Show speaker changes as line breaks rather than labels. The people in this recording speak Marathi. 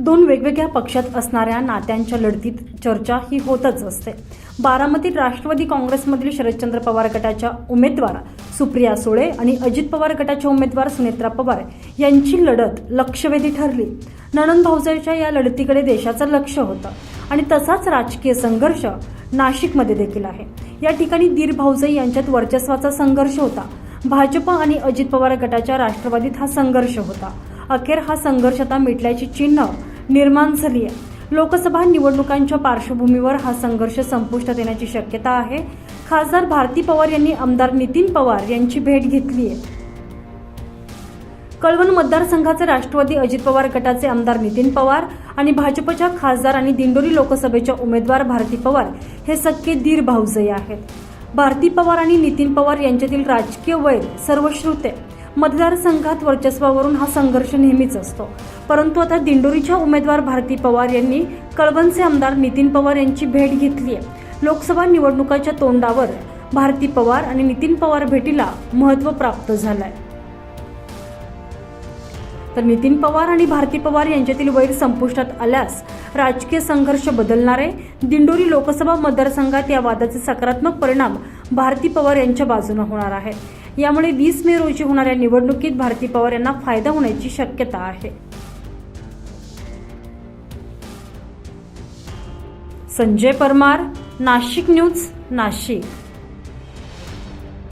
दोन वेगवेगळ्या पक्षात असणाऱ्या नात्यांच्या लढतीत चर्चा ही होतच असते. बारामतीत राष्ट्रवादी काँग्रेसमधील शरदचंद्र पवार गटाच्या उमेदवार सुप्रिया सुळे आणि अजित पवार गटाच्या उमेदवार सुनेत्रा पवार यांची लढत लक्षवेधी ठरली. नणंद भाऊजाईच्या या लढतीकडे देशाचं लक्ष होतं आणि तसाच राजकीय संघर्ष नाशिकमध्ये देखील आहे. या ठिकाणी दीर भाऊजाई यांच्यात वर्चस्वाचा संघर्ष होता. भाजप आणि अजित पवार गटाच्या राष्ट्रवादीत हा संघर्ष होता. अखेर हा संघर्ष आता मिटल्याची चिन्ह निर्माण झाली आहे. लोकसभा निवडणुकांच्या पार्श्वभूमीवर हा संघर्ष संपुष्टात येण्याची शक्यता आहे. खासदार भारती पवार यांनी आमदार नितीन पवार यांची भेट घेतली आहे. कळवण मतदारसंघाचे राष्ट्रवादी अजित पवार गटाचे आमदार नितीन पवार आणि भाजपच्या खासदार आणि दिंडोरी लोकसभेच्या उमेदवार भारती पवार हे सख्खे दीर भाऊजय आहेत. भारती पवार आणि नितीन पवार यांच्यातील राजकीय वैर सर्वश्रुत आहे. मतदारसंघात वर्चस्वावरून हा संघर्ष नेहमीच असतो. परंतु आता दिंडोरीच्या उमेदवार भारती पवार यांनी कळवणचे आमदार नितीन पवार यांची भेट घेतली आहे. लोकसभा निवडणुकाच्या तोंडावर भारती पवार आणि नितीन पवार भेटीला महत्त्व प्राप्त झालंय. तर नितीन पवार आणि भारती पवार यांच्यातील वैर संपुष्टात आल्यास राजकीय संघर्ष बदलणार आहे. दिंडोरी लोकसभा मतदारसंघात या वादाचे सकारात्मक परिणाम भारती पवार यांच्या बाजूने होणार आहे. यामुळे वीस मे रोजी होणाऱ्या निवडणुकीत भारती पवार यांना फायदा होण्याची शक्यता आहे. संजय परमार नाशिक न्यूज नाशिक.